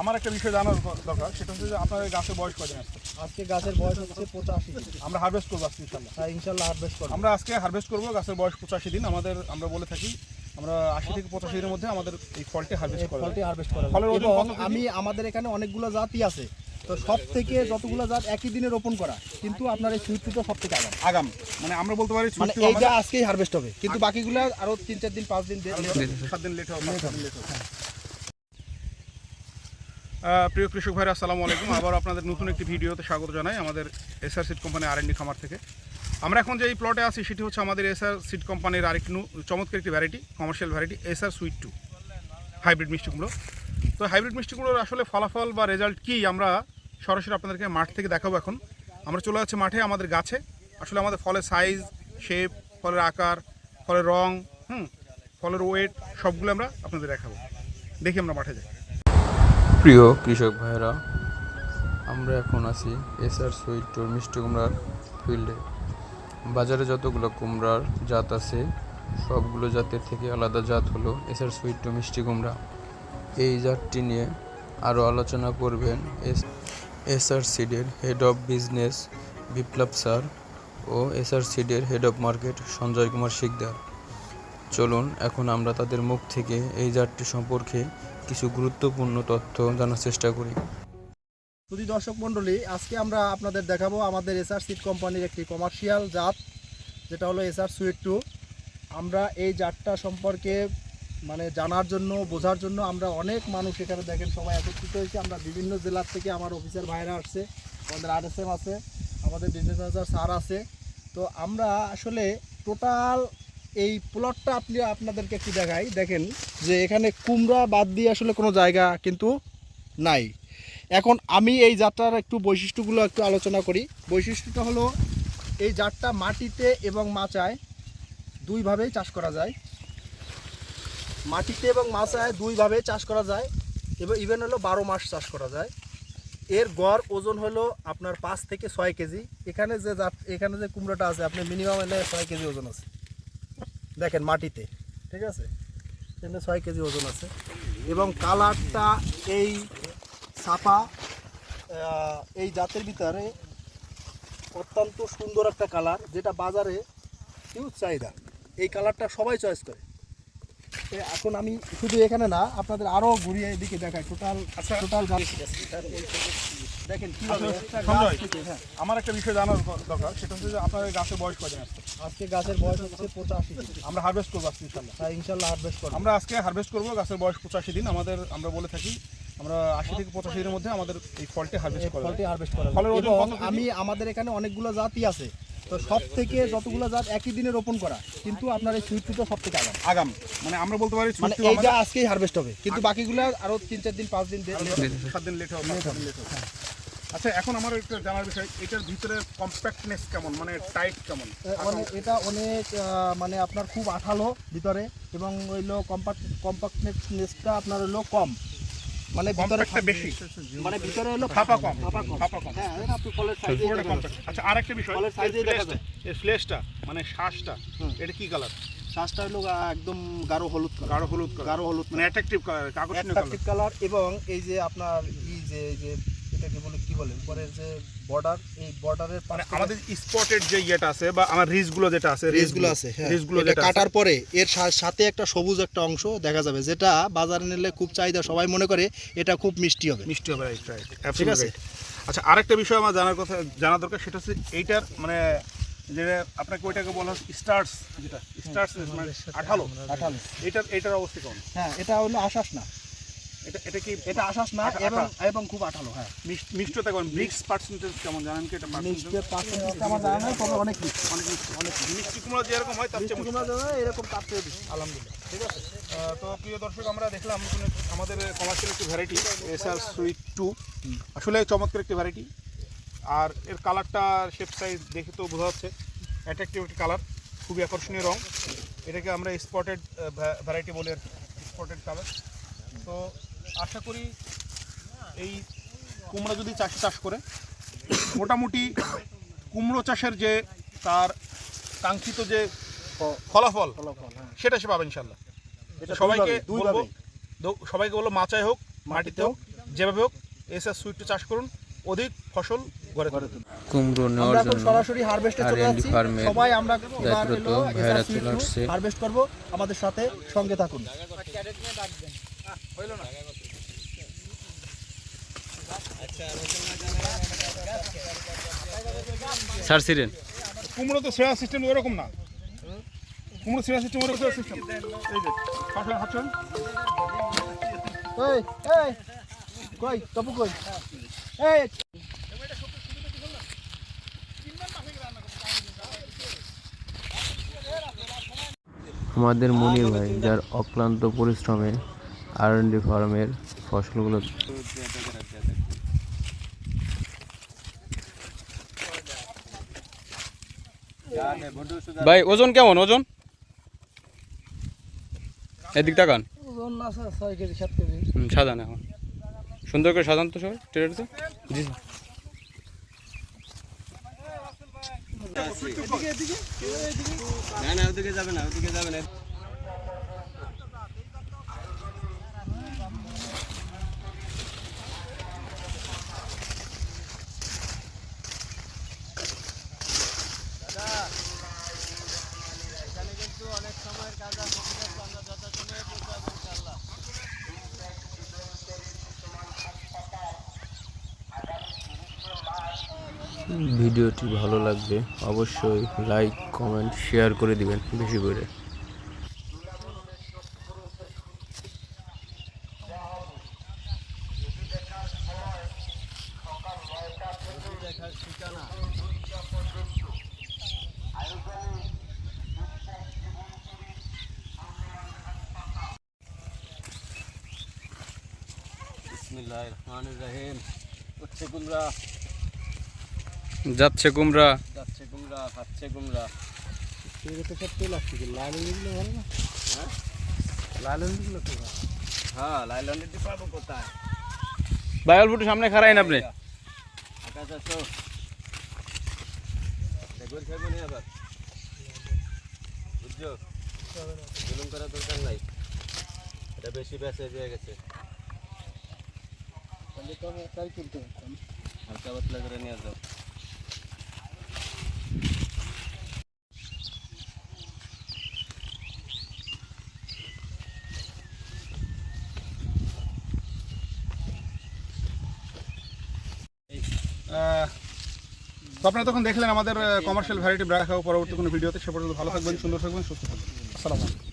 আমার একটা বিষয় জানার দরকার সেটা হচ্ছে যে আপনার এই গাছের বয়স কদিন আসছে আজকে গাছের বয়স হচ্ছে পঁচাশি আমরা হারভেস্ট করব আজকে ইনশাল্লাহ তাই ইনশাল্লাহ হারভেস্ট করব। আমরা আজকে হারভেস্ট করব গাছের বয়স পঁচাশি দিন। আমাদের আমরা বলে থাকি আমরা আশি থেকে পঁচাশি দিনের মধ্যে আমাদের এই ফলটি হারভেস্ট এই করা ফলটি হারভেস্ট করা ফলের ওজন? আমি আমাদের এখানে অনেকগুলো জাতই আছে। তো সব থেকে যতগুলো জাত একই দিনে রোপণ করা কিন্তু আপনার এই সুইটটা সব থেকে আগাম। আগাম। মানে আমরা বলতে পারি মানে এইটা আজকেই হারভেস্ট হবে। কিন্তু বাকিগুলো আরও তিন চার দিন পাঁচ দিন সাত দিন লেট হবে late হবে। প্রিয় কৃষক ভাইরা, আসসালামু আলাইকুম। আবার আপনাদের নতুন একটি ভিডিওতে স্বাগত জানাই আমাদের এসআর সিড কোম্পানি আর খামার থেকে। আমরা এখন যে এই প্লটে আছি, সেটি হচ্ছে আমাদের এসআর সিড কোম্পানির আরেকটি চমৎকার একটি variety commercial variety SR sweet two hybrid মিষ্টি কুমড়ো। তো হাইব্রিড মিষ্টি কুমড়োর আসলে ফলাফল বা রেজাল্ট কি, আমরা সরাসরি আপনাদেরকে মাঠ থেকে দেখাবো এখন। আমরা চলে যাচ্ছি মাঠে, আমাদের গাছে। আসলে আমাদের ফলের সাইজ শেপ ফলের আকার, ফলের রং, হুম, ফলের ওয়েট সবগুলো আমরা আপনাদের দেখাবো। দেখি আমরা মাঠে যাই। প্রিয় কৃষক ভাইরা আমরা এখন আছি এসআর সুইট টুর মিষ্টি কুমড়ার ফিল্ডে। বাজারে যতগুলো কুমড়ার জাত আছে, সবগুলো জাতের থেকে আলাদা জাত হলো এসআর সুইট টু মিষ্টি কুমড়া। এই জাতটি নিয়ে আরও আলোচনা করবেন S, SR সিডের head of business Biplob sir O SR সিডের head of market Sanjay Kumar Shikdar. চলুন, এখন আমরা তাদের মুখ থেকে এই জাতটি সম্পর্কে কিছু গুরুত্বপূর্ণ তথ্য জানার চেষ্টা করি। যদি দর্শক মণ্ডলী, আজকে আমরা আপনাদের দেখাবো আমাদের এসআর সিট কোম্পানির একটি কমার্শিয়াল জাত, যেটা হলো এসআর সুইট টু আমরা এই জাতটা সম্পর্কে মানে জানার জন্য, বোঝার জন্য আমরা অনেক মানুষ এখানে দেখেন, সবাই একত্রিত হয়েছে। আমরা বিভিন্ন জেলার থেকে আমার অফিসের ভাইরা আসছে, আমাদের আর আছে, আমাদের বিজনেস ম্যানেজার স্যার আছে। তো আমরা আসলে টোটাল এই প্লটটা আপনি আপনাদেরকে একটু দেখাই? দেখেন যে এখানে কুমড়া বাদ দিয়ে আসলে কোনো জায়গা কিন্তু নাই। এখন আমি এই জাতটার একটু বৈশিষ্ট্যগুলো একটু আলোচনা করি। বৈশিষ্ট্যটা হলো, এই জাতটা মাটিতে এবং মাচায় দুইভাবেই চাষ করা যায়। মাটিতে এবং মাচায় দুইভাবে চাষ করা যায়। এবং ইভেন হলো বারো মাস চাষ করা যায়। এর গড় ওজন হলো আপনার পাঁচ থেকে ছয় কেজি। এখানে যে জাত এখানে যে কুমড়োটা আছে, আপনি মিনিমাম এনে ছয় কেজি ওজন আছে। দেখেন মাটিতে, ঠিক আছে? এখানে ছয় কেজি ওজন আছে। এবং কালারটা এই ছাপা এই জাতের ভিতরে অত্যন্ত সুন্দর একটা কালার, যেটা বাজারে হিউজ চাহিদা। এই কালারটা সবাই চয়েস করে। এখন আমি শুধু এখানে না আপনাদের আরও ঘুরিয়ে এদিকে দেখাই। টোটাল আচ্ছা। টোটাল দেখেন থেকে হ্যাঁ। আমার একটা বিষয় জানার দরকার সেটা হচ্ছে যে আপনার এই গাছের বয়স কদিন আসছে আজকে গাছের বয়স হচ্ছে পঁচাশি আমরা হারভেস্ট করব আজকে ইনশাল্লাহ তাই ইনশাল্লাহ হারভেস্ট করব। আমরা আজকে হারভেস্ট করব গাছের বয়স পঁচাশি দিন। আমাদের আমরা বলে থাকি আমরা আশি থেকে পঁচাশি দিনের মধ্যে আমাদের এই ফলটি হারভেস্ট এই করা ফলটি হারভেস্ট করা ফলের? আমি আমাদের এখানে অনেকগুলো জাতি আছে। তো সব থেকে যতগুলো জাত একই দিনে রোপণ করা কিন্তু আপনার এই সুইটটা সব থেকে আগাম। আগাম। মানে আমরা বলতে পারি মানে সুইটটি এইটা আজকেই হারভেস্ট হবে কিন্তু বাকিগুলো আরও তিন চার দিন পাঁচ দিন। সাত দিন লেট হবে। আচ্ছা এখন আমার একটা জানার বিষয় এটার ভিতরে কম্প্যাক্টনেস কেমন? মানে টাইট কেমন? এটা অনেক মানে আপনার খুব আঠালো ভিতরে এবং হইল কম্পাক্ট কম্পাক্টনেসটা আপনার হলো কম। মানে ভিতরে বেশি। মানে ভিতরে হলো ফাপা কম ফাপা কম। ফাপা কম। হ্যাঁ এটা আপনি কলের সাইজে আচ্ছা আরেকটা বিষয়। সাইজে size-এই দেখা ফ্লেশটা এর ফ্লেশটা মানে শ্বাসটা হুম। এটা কি কালার শ্বাসটা হলো একদম গাঢ় হলুদ কালার গাঢ় হলুদ কালার গাঢ় হলুদ মানে অ্যাট্রাকটিভ কালার আকর্ষণীয় কালার অ্যাট্রাকটিভ কালার এবং এই যে আপনার এই যে যে এটাকে বলে কি বলে উপরের যে বর্ডার এই বর্ডারের মানে আমাদের স্পটেড যে ইয়েটা আছে বা আমার রিজগুলো যেটা আছে রেসগুলো আছে হ্যাঁ। রিজগুলো এটা যেটা কাটার পরে এর সাথে একটা সবুজ একটা অংশ দেখা যাবে যেটা বাজারে নিলে খুব চাহিদা সবাই মনে করে এটা খুব মিষ্টি হবে। মিষ্টি হবে রাইট রাইট ঠিক আছে। আচ্ছা আরেকটা বিষয় আমার জানার কথা জানা দরকার সেটা হচ্ছে এইটার মানে যে আপনাকে ওইটাকে বলা স্টার্স যেটা স্টার্স মানে আঠালো। আঠালো এটার এটার অবস্থা কেমন? হ্যাঁ এটা হলো আশ্বাস না। এটা এটা কি এটা আশ্বাস না? এবং এবং খুব আঠালো হ্যাঁ। মিষ্ট- মিষ্টতা কেমন মিক্স পার্সেন্টেজ কেমন জানেন কি? এটা পার্সেন্টেজ মিষ্টির পার্সেন্টেজটা আমার জানা নেই তবে অনেক মিষ্টি অনেক মিষ্টি অনেক মিষ্টি কুমড়ো যেরকম হয় তার চেয়ে। কুমড়া জানা এরকম তার চেয়ে বেশি আলহামদুলিল্লাহ। ঠিক আছে? তো প্রিয় দর্শক আমরা দেখলাম আমাদের কমার্শিয়াল একটি ভ্যারাইটি এসআর সুইট টু আসলে চমৎকার একটি ভ্যারাইটি আর এর কালারটা শেপ সাইজ দেখে তো বোঝা যাচ্ছে। অ্যাট্রাকটিভ একটি কালার খুবই আকর্ষণীয় রং। এটাকে আমরা স্পটেড ভ্যারাইটি বলি আর স্পটেড কালার তো আশা করি এই কুমড়ো যদি চাষি চাষ করে মোটামুটি কুমড়ো চাষের যে তার কাঙ্ক্ষিত যে ফলাফল ফলাফল হ্যাঁ। সেটা সে পাবে ইনশাল্লাহ। সবাইকে বলব সবাইকে বলব মাচায় হোক মাটিতে হোক যেভাবে হোক এসআর সুইটটা চাষ করুন অধিক ফসল ঘরে ঘরে তুলুন। কুমড়ো আমরা নেওয়ার জন্য সরাসরি হারভেস্টে চলে যাচ্ছি। সবাই আমরা দায়িত্বরত ভাইয়েরা চলে আসছে। হারভেস্ট করব। আমাদের সাথে সঙ্গে থাকুন। স্যার সিরেন কুমড়ো তো সেরা সিস্টেম ওরকম না। কুমড়ো সেরা সিস্টেম ওরকম সেরা সিস্টেম এই যে পাশে হাঁটছেন এই এই কই তপু কই? এই। আমাদের মনির ভাই যার অক্লান্ত পরিশ্রমে আর ডি ফার্মের ফসলগুলো। ভাই ওজন কেমন? ওজন? এদিক তাকান। ওজন আছে ছয় কেজি সাত কেজি। হুম, সাজান এখন। সুন্দর করে সাজান তো সবাই ট্রেডারতে জি স্যার না না ওদিকে যাবে না ওদিকে যাবে না। ভিডিওটি ভালো লাগবে অবশ্যই লাইক কমেন্ট শেয়ার করে দিবেন বেশি করে। বিসমিল্লাহির রহমানির রহিম। যাচ্ছে কুমড়া। যাচ্ছে কুমড়া খাচ্ছে কুমড়া। এগুলো তো সব তেল আসছে লাল হলুদগুলো ভালো না? হ্যাঁ? লাল হলুদগুলো তো ভালো। হ্যাঁ লাইলনের দিয়ে পাবো কোথায়? বায়ল ফুটু সামনে খারাইন আপনি। আকাশ আসো। দেখবেন খাইবেন আবার? বুঝছ? জুলুম করার দরকার নাই। এটা বেশি বেঁচে দিয়ে গেছে। তাহলে তো আমি তাই তুলতে হালকা পাতলা করে নিয়ে যাও আহ, তো আপনারা তখন দেখলেন আমাদের কমার্শিয়াল ভ্যারাইটি ব্রাক পরবর্তী কোনো ভিডিওতে সে পর্যন্ত ভালো থাকবেন, সুন্দর থাকবেন, সুস্থ থাকবেন। আসসালামু আলাইকুম।